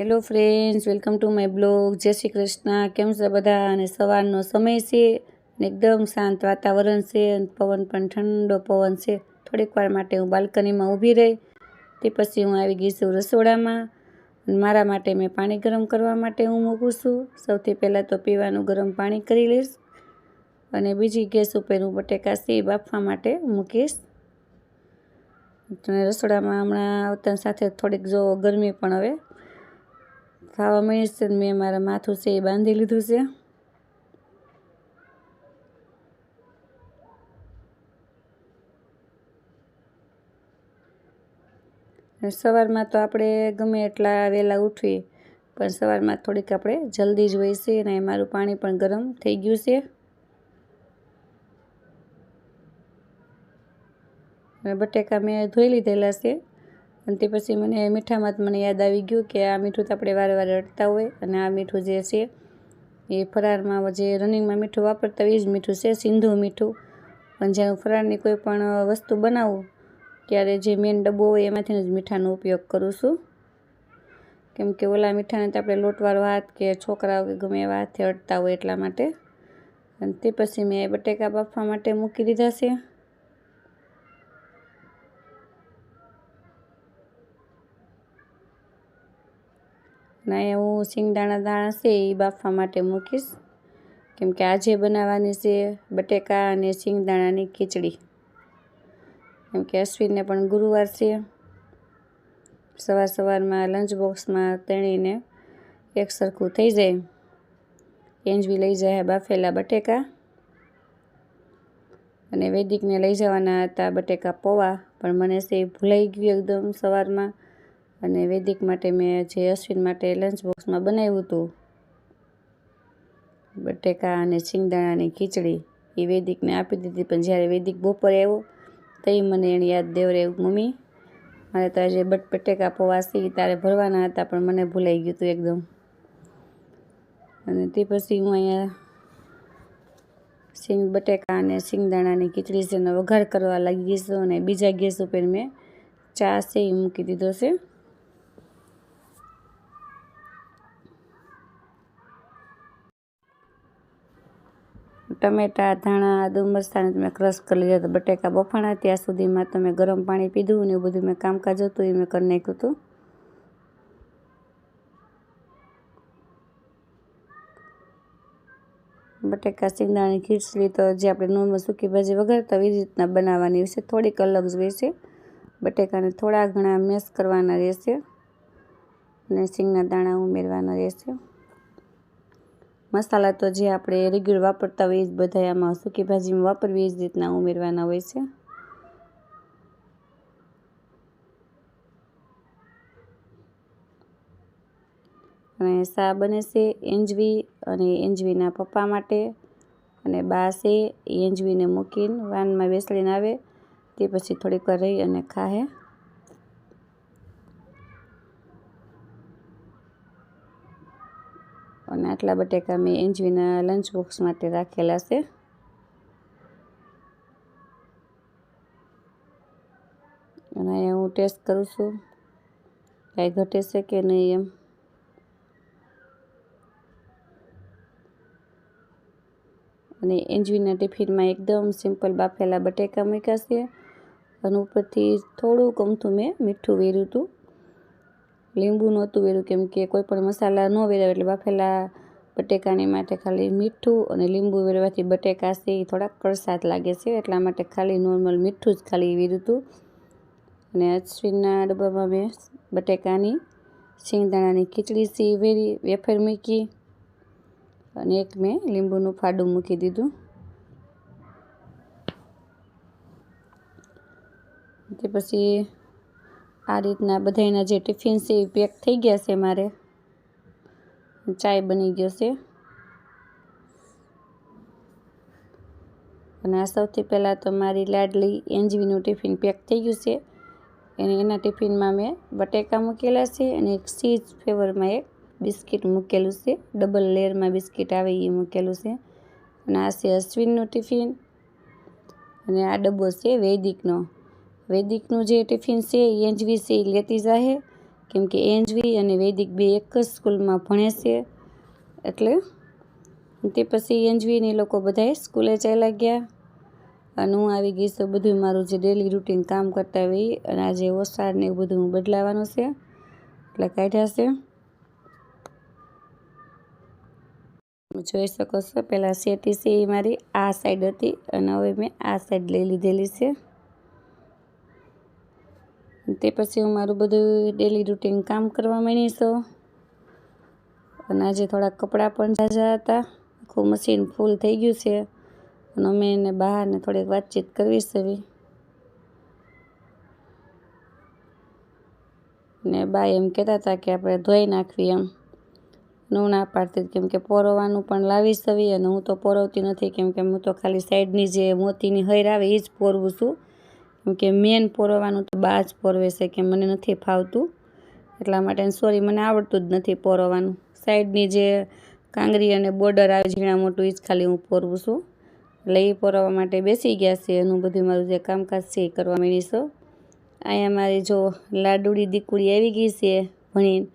Hello friends welcome to my blog Jai Shri Krishna કેમ છે બધા? અને સવારનો સમય છે ને એકદમ શાંત વાતાવરણ છે અને પવન પણ ઠંડો પવન છે. થોડીક વાર માટે હું બાલ્કનીમાં ઊભી રહી. તે પછી હું આવી ગઈ છું રસોડામાં. મારા માટે મેં પાણી ગરમ કરવા માટે હું મૂકું છું. સૌથી પહેલાં તો પીવાનું ગરમ પાણી કરી લઈશ. અને બીજી ગેસ ઉપર હું બટેકા સી બાફવા માટે મૂકીશ. અને રસોડામાં હમણાં આવતા સાથે થોડીક જો ગરમી પણ હવે ખાવા મળી છે મેં મારા માથું છે એ બાંધી લીધું છે. સવારમાં તો આપણે ગમે એટલા વહેલા ઉઠીએ, પણ સવારમાં થોડીક આપણે જલ્દી જ હોય છે અને મારું પાણી પણ ગરમ થઈ ગયું છે. અને બટેકા મેં ધોઈ લીધેલા છે. અને તે પછી મને મીઠામાં મને યાદ આવી ગયું કે આ મીઠું તો આપણે વારે વારે અડતા હોય અને આ મીઠું જે છે એ ફરારમાં જે રનિંગમાં મીઠું વાપરતા હોય એ જ મીઠું છે, સિંધુ મીઠું. પણ જ્યારે હું ફરાળની કોઈ પણ વસ્તુ બનાવું, ત્યારે જે મેન ડબ્બો હોય એમાંથી જ મીઠાનો ઉપયોગ કરું છું. કેમ કે ઓલા મીઠાને તો આપણે લોટવાળો હાથ કે છોકરાઓ કે ગમે એવા હાથે અડતા હોય એટલા માટે. અને તે પછી મેં બટેકા બાફવા માટે મૂકી દીધા છે. અને અહીંયા હું સિંગદાણા દાણા છે એ બાફવા માટે મૂકીશ. કેમ કે આજે બનાવવાની છે બટેકા અને સિંગદાણાની ખીચડી. કેમ કે અશ્વિનને પણ ગુરુવાર છે. સવાર સવારમાં લંચ બોક્સમાં તેણીને એક સરખું થઈ જાય. એન્જવી લઈ જાય બાફેલા બટેકા. અને વૈદિકને લઈ જવાના હતા બટેકા પૌવા. પણ મને છે ભૂલાઈ ગયું એકદમ સવારમાં. અને વૈદિક માટે મેં જે અશ્વિન માટે લંચ બોક્સમાં બનાવ્યું હતું, બટેકા અને શિંગદાણાની ખીચડી, એ વૈદિકને આપી દીધી. પણ જ્યારે વૈદિક બપોરે આવ્યો તો મને એની યાદ દેવરે મમ્મી, મારે તો આજે બટ, બટેકા, પૌવા સી તારે ભરવાના હતા, પણ મને ભૂલાઈ ગયું હતું એકદમ. અને તે પછી હું અહીંયા સિંગ બટેકા અને સિંગદાણાની ખીચડી છે એનો વઘાર કરવા લાગી છું અને બીજા ગેસ ઉપર મેં ચા છે એ મૂકી દીધો છે. ટમેટા, ધાણા, આદુ તમે ક્રશ કરી લીધા તો બટેકા બફાણા ત્યાં સુધીમાં તમે ગરમ પાણી પીધું ને એવું બધું મેં કામકાજ હતું, એ મેં કરી નાખ્યું હતું. બટેકા સિંગદાણી ખીચડી તો જે આપણે નોર્મલ સૂકી ભાજી વઘારતા એવી રીતના બનાવવાની છે. થોડીક અલગ જ રહેશે બટેકાને થોડા ઘણા મેસ કરવાના રહેશે અને સિંગના દાણા ઉમેરવાના રહેશે. મસાલા તો જે આપણે રેગ્યુલર વાપરતા હોઈએ જ બધા આમાં સૂકી ભાજીમાં વાપરવી એ જ રીતના ઉમેરવાના હોય છે. અને સા બને છે એંજવી અને એંજવીના પપ્પા માટે. અને બા છે એંજવીને મૂકીને વાનમાં બેસડીને આવે. તે પછી થોડીક વાર રહી અને ખાહે. અને આટલા બટેકા મેં એન્જવીના લંચ બોક્સ માટે રાખેલા છે. અને અહીંયા હું ટેસ્ટ કરું છું. કાંઈ ઘટે છે કે નહીં એમ? અને એન્જવીના ટિફિનમાં એકદમ સિમ્પલ બાફેલા બટેકા મૂક્યા છે. અને ઉપરથી થોડુંક અમથું મેં મીઠું વેર્યું હતું. લીંબુ નહોતું વેર્યું, કેમ કે કોઈ પણ મસાલા ન વેરાવે એટલે બાફેલા બટેકાની માટે ખાલી મીઠું અને લીંબુ વેરવાથી બટેકા છે એ થોડાક કડસાત લાગે છે, એટલા માટે ખાલી નોર્મલ મીઠું જ ખાલી વેર્યું હતું. અને અશ્વિનના ડબ્બામાં મેં બટેકાની, શિંગદાણાની ખીચડી સી વેરી, વેફર મૂકી અને એક મેં લીંબુનું ફાડું મૂકી દીધું. તે પછી આ રીતના બધાના જે ટિફિન છે એ પેક થઈ ગયા છે મારે. ચાય બની ગયો છે. અને આ સૌથી પહેલાં તો મારી લાડલી એન્જવીનું ટિફિન પેક થઈ ગયું છે. અને એના ટિફિનમાં મેં બટેકા મૂકેલા છે અને એક સીઝ ફ્લેવરમાં એક બિસ્કિટ મૂકેલું છે. ડબલ લેયરમાં બિસ્કિટ આવે એ મૂકેલું છે. અને આ છે અશ્વિનનું ટિફિન. અને આ ડબ્બો છે વૈદિકનો. વૈદિકનું જે ટિફિન છે એ એન્જવી છે એ લેતી જાહે. કેમ કે એન્જવી અને વૈદિક બે એક જ સ્કૂલમાં ભણે છે. એટલે તે પછી એન્જવીને એ લોકો બધાએ સ્કૂલે ચાલ્યા ગયા. અને હું આવી ગઈ છું બધું મારું જે ડેલી રૂટીન કામ કરતા હોય અને આજે ઓસાડ ને એવું બધું બદલાવાનું છે. એટલે કાઢ્યા છે. જોઈ શકો છો પહેલાં સેટી છે એ મારી આ સાઈડ હતી અને હવે મેં આ સાઈડ લઈ લીધેલી છે. તે પછી હું મારું બધું ડેલી રૂટીન કામ કરવા માંડી છું અને આજે થોડા કપડાં પણ ઝાઝા હતા. આખું મશીન ફૂલ થઈ ગયું છે. અને અમે એને બહારને થોડીક વાતચીત કરવી છે ને બા એમ કહેતા હતા કે આપણે ધોઈ નાખવી એમ. હું ના પાડતી કેમ કે પોરવવાનું પણ લાવીશ સવી અને હું તો પોરવતી નથી કેમ કે હું તો ખાલી સાઈડની જે મોતીની હૈર આવે એ જ પોરવું છું. કે મેન પોરવવાનું તો બા જ પોરવે છે કે મને નથી ફાવતું. એટલા માટે સોરી મને આવડતું જ નથી પોરવાનું. સાઈડની જે કાંગરી અને બોર્ડર આવે ઝીણા મોટું એ જ ખાલી હું પોરવું છું. એટલે એ પોરવા માટે બેસી ગયા છે એનું બધું મારું જે કામકાજ છે એ કરવા માંડીશું અહીંયા મારી જો લાડુડી દીકુડી આવી ગઈ છે ભણીને,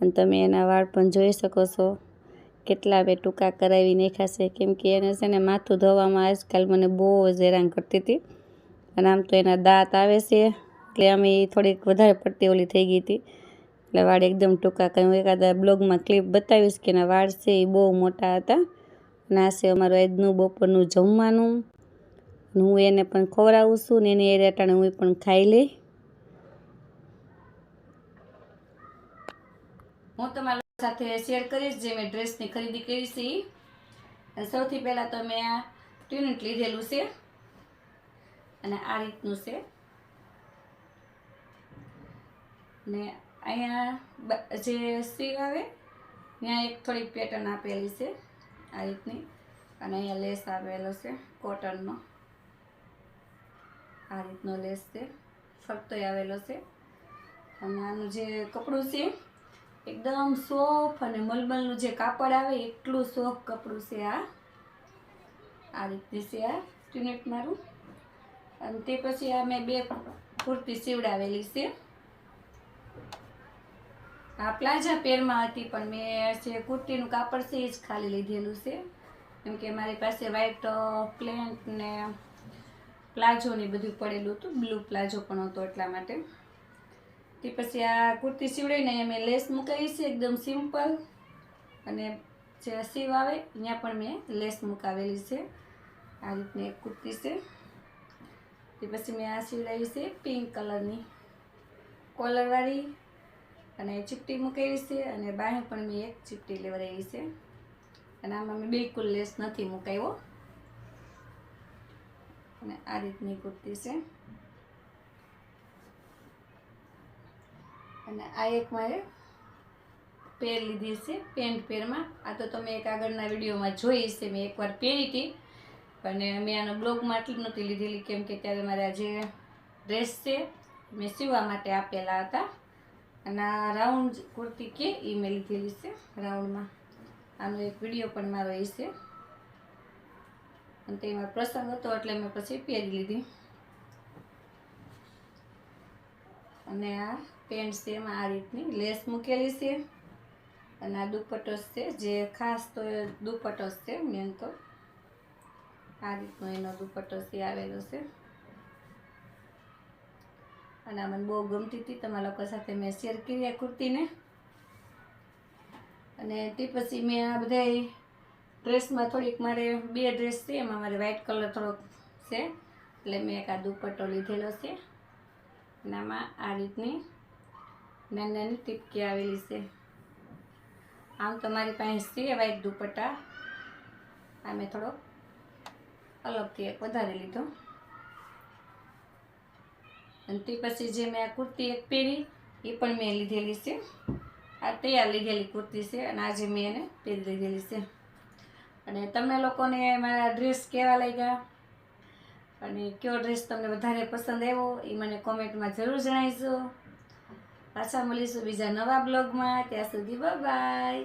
અને તમે એના વાળ પણ જોઈ શકો છો. કેટલા બે ટૂંકા કરાવી નાખ્યા છે. કેમ કે એને છે ને માથું ધોવામાં આજકાલ મને બહુ જ હેરાન કરતી હતી. અને આમ તો એના દાંત આવે છે. એટલે અમે થોડીક વધારે પડતી ઓલી થઈ ગઈ હતી. એટલે વાળ એકદમ ટૂંકા કરી હું એકાદા બ્લોગમાં ક્લિપ બતાવીશ કે એના વાળ છે એ બહુ મોટા હતા. અને આ છે અમારું આજનું બપોરનું જમવાનું. હું એને પણ ખવડાવું છું ને એની એ રેટાણે હું પણ ખાઈ લઈ. હું તમારા સાથે શેર કરીશ જે મેં ડ્રેસની ખરીદી કરી છે સૌથી પહેલાં તો મેં આ ટ્યુનિટ લીધેલું છે. અને આ રીતનું છે. ને અહીંયા જે સીવ આવે, ત્યાં એક થોડીક પેટર્ન આપેલી છે આ રીતની. અને અહીંયા લેસ આપેલો છે, કોટનનો. આ રીતનો લેસ છે. ફરતો આવેલો છે. અને આનું જે કપડું છે, એકદમ સોફ અને મલમલનું જે કાપડ આવે, એટલું સોફ કપડું છે આ. આ રીતની છે આ. ટ્યુનેટ મારું. અને તે પછી આ મેં બે કુર્તી સીવડાવેલી છે. આ પ્લાઝા પેરમાં હતી, પણ મેં જે કુર્તીનું કાપડ છે એ જ ખાલી લીધેલું છે. કેમ કે મારી પાસે વ્હાઈટ પ્લેન્ટ ને પ્લાઝો ને બધું પડેલું હતું. બ્લુ પ્લાઝો પણ હતો એટલા માટે. તે પછી આ કુર્તી સીવડાવીને મેં લેસ મુકાવી છે, એકદમ સિમ્પલ અને જે સીવ આવે, ત્યાં પણ મેં લેસ મુકાવેલી છે. આ રીતની એક કુર્તી છે. તે પછી મેં આ સીવડાવી છે પિંક કલરની. કોલરવાળી અને ચીપટી મુકાવી છે અને બાહે પણ મેં એક ચીપટી લેવડાવી છે. અને આમાં મેં બિલકુલ લેસ નથી મુકાવ્યો અને આ રીતની કુર્તી છે. અને આ એક મારે પેર લીધી છે, પેન્ટ પેરમાં આ તો તમે એક આગળના વિડીયોમાં જોઈ છે મેં એકવાર પહેરી હતી. અને મેં આનો બ્લોગમાં આટલી નહોતી લીધેલી, કેમ કે ત્યારે મારા જે ડ્રેસ છે. મેં સીવવા માટે આપેલા હતા. અને આ રાઉન્ડ કુર્તી કે એ મેં લીધેલી છે રાઉન્ડમાં. આનો એક વીડિયો પણ મારો એ છે. અને તેમાં પ્રસંગ હતો, એટલે મેં પછી પહેરી લીધી. અને આ પેન્ટ છે એમાં આ રીતની. લેસ મૂકેલી છે. અને આ દુપટ્ટો છે, જે ખાસ તો દુપટ્ટો છે મેન તો. આ રીતનો એનો દુપટ્ટો આવેલો છે. અને આ મને બહુ ગમતી હતી, તમારા લોકો સાથે મેં શેર કરી આ કુર્તીને. અને તે પછી મેં આ બધા ડ્રેસમાં થોડીક મારે બે ડ્રેસ છે, એમાં મારે વ્હાઇટ કલર થોડોક છે, એટલે મેં એક આ દુપટ્ટો લીધેલો છે. અને આમાં આ રીતની નાની નાની ટીપકી આવેલી છે. આમ તમારી પાસે છે વ્હાઇટ દુપટ્ટા. આ મેં થોડો અલગથી એક વધારે લીધો. અને તે પછી જે મેં આ કુર્તી એક પહેરી, એ પણ મેં લીધેલી છે. આ તૈયાર લીધેલી કુર્તી છે અને આજે મેં એને પહેરી લીધેલી છે. અને તમે લોકોને મારા ડ્રેસ કેવા લાગ્યા? અને કયો ડ્રેસ તમને વધારે પસંદ આવ્યો, એ મને કોમેન્ટમાં જરૂર જણાવીશો પાછા મળીશું બીજા નવા બ્લોગમાં. ત્યાં સુધી બાય